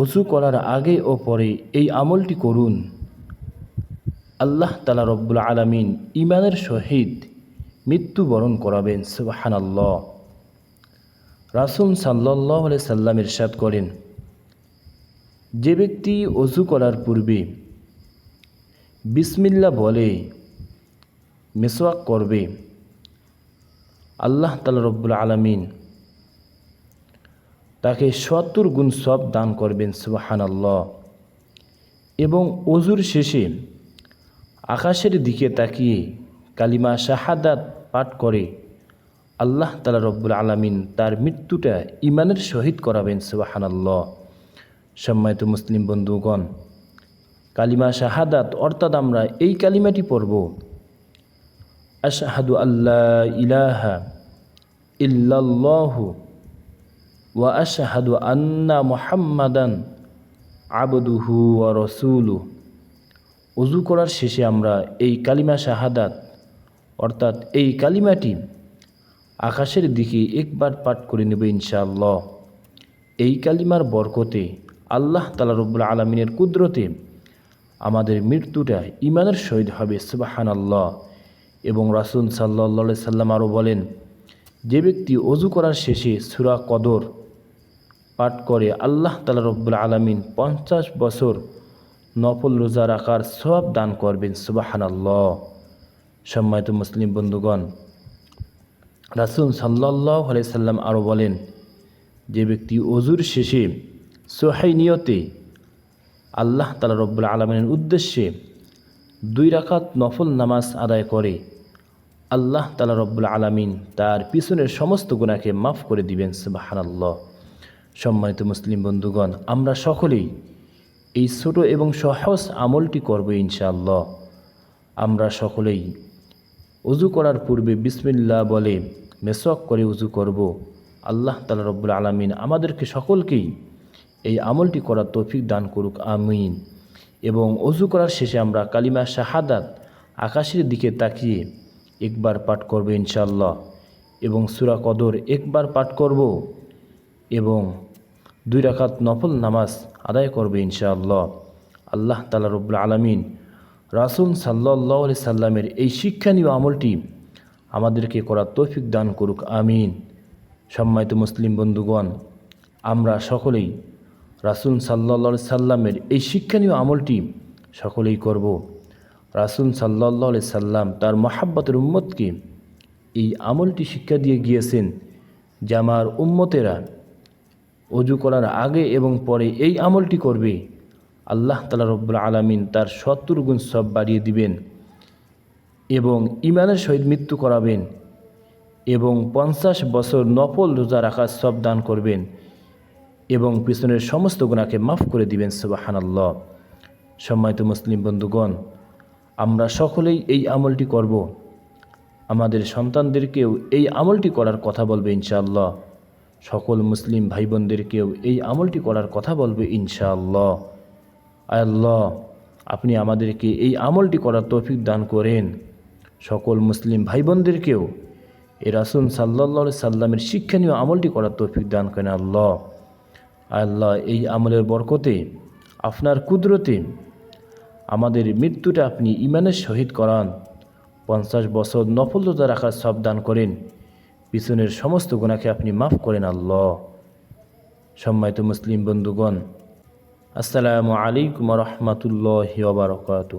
অজু করার আগে ও পরে এই আমলটি করুন। আল্লাহ তালা রব্বুল আলমিন ইমানের সহিত মৃত্যুবরণ করাবেন, সুবাহানাল্লাহ। রাসুল সাল্লাহ সাল্লাম ইরশাদ করেন, যে ব্যক্তি অজু করার পূর্বে বিসমিল্লা বলে মেসওয়াক করবে, আল্লাহ তালা রব্বুল আলমিন তাকে সত্তর গুণ সব দান করবেন সুবাহান আল্লাহ এবং অজুর শেষে আকাশের দিকে তাকিয়ে কালিমা শাহাদাত পাঠ করে আল্লাহ তালা রব্বুল আলমিন তার মৃত্যুটা ইমানের সহিত করাবেন সুবাহান আল্লাহ সম্মানিত মুসলিম বন্ধুগণ, কালিমা শাহাদাত অর্থাৎ আমরা এই কালিমাটি পড়ব, আশাহাদু আল্লাহ ইলাহা ইল্লাল্লাহু আশাহাদু আন্না মুহাম্মাদান আবদুহু ওয়া রসুলু অজু করার শেষে আমরা এই কালিমা শাহাদাত, অর্থাৎ এই কালিমাটি আকাশের দিকে একবার পাঠ করে নেব ইনশাআল্লাহ। এই কালিমার বরকতে আল্লাহ তালা রব্বুল আলমিনের কুদরতে আমাদের মৃত্যুটা ইমানের শহীদ হবে সুবাহান আল্লাহ এবং রাসুল সাল্লা সাল্লাম আরও বলেন, যে ব্যক্তি অজু করার শেষে সুরা কদর পাঠ করে আল্লাহ তালা রব্বুল আলমিন পঞ্চাশ বছর নফল রোজা রাখার সব দান করবেন সুবাহান আল্লাহ সম্মানিত মুসলিম বন্ধুগণ, রাসুল সাল্লাহ সাল্লাম আরও বলেন, যে ব্যক্তি অজুর শেষে সোহাই নিয়তে আল্লাহ তালা রব্বুল আলমিনের উদ্দেশ্যে দুই রাখাত নফল নামাজ আদায় করে, আল্লাহ তালা রব্বুল আলমিন তার পিছনের সমস্ত গুণাকে মাফ করে দিবেন, সুবাহানাল্লাহ। সম্মানিত মুসলিম বন্ধুগণ, আমরা সকলেই এই ছোট এবং সহজ আমলটি করব ইনশাআল্লাহ। আমরা সকলেই উজু করার পূর্বে বিসমিল্লা বলে মেসক করে উজু করব। আল্লাহ তালা রব্বুল আলমিন আমাদেরকে সকলকেই এই আমলটি করার তৌফিক দান করুক, আমিন। এবং অজু করার শেষে আমরা কালিমা শাহাদাত আকাশের দিকে তাকিয়ে একবার পাঠ করব ইনশাল্লাহ এবং সুরা কদর একবার পাঠ করব এবং দুই রাকাত নফল নামাজ আদায় করবে ইনশাআল্লাহ। আল্লাহ তালা রব্বুল আলমিন রাসুল সাল্লাহ সাল্লামের এই শিক্ষানীয় আমলটি আমাদেরকে করার তৌফিক দান করুক, আমিন। সম্মানিত মুসলিম বন্ধুগণ, আমরা সকলেই রাসুল সাল্লা সাল্লামের এই শিক্ষণীয় আমলটি সকলেই করব। রাসুল সাল্লাহ সাল্লাম তার মহাব্বতের উম্মতকে এই আমলটি শিক্ষা দিয়ে গিয়েছেন যে আমার উম্মতেরা অজু করার আগে এবং পরে এই আমলটি করবে। আল্লাহ তালা রব্বুল আলমিন তার সত্তর গুণ সব বাড়িয়ে দিবেন এবং ইমানের সহিত মৃত্যু করাবেন এবং পঞ্চাশ বছর নফল রোজা রাখার সব দান করবেন এবং পিছনের সমস্ত গুণাকে মাফ করে দিবেন, সুবাহানাল্লাহ। সম্মানিত মুসলিম বন্ধুগণ, আমরা সকলেই এই আমলটি করব। আমাদের সন্তানদেরকেও এই আমলটি করার কথা বলবে ইনশাআল্লাহ। সকল মুসলিম ভাই বোনদেরকেও এই আমলটি করার কথা বলবে ইনশাআল্লাহ। আল্লাহ, আপনি আমাদেরকে এই আমলটি করার তৌফিক দান করেন। সকল মুসলিম ভাই বোনদেরকেও এই রাসুল সাল্লা সাল্লামের শিক্ষণীয় আমলটি করার তৌফিক দান করেন আল্লাহ। আল্লাহ, এই আমলের বরকতে, আপনার কুদরতে আমাদের মৃত্যুটা আপনি ইমানের সহিত করান। পঞ্চাশ বছর নফলতা রাখার সব দান করেন। পিছনের সমস্ত গুণাকে আপনি মাফ করেন আল্লাহ। সম্মানিত মুসলিম বন্ধুগণ আসসালামু আলাইকুম রহমতুল্লাহ বারকাতু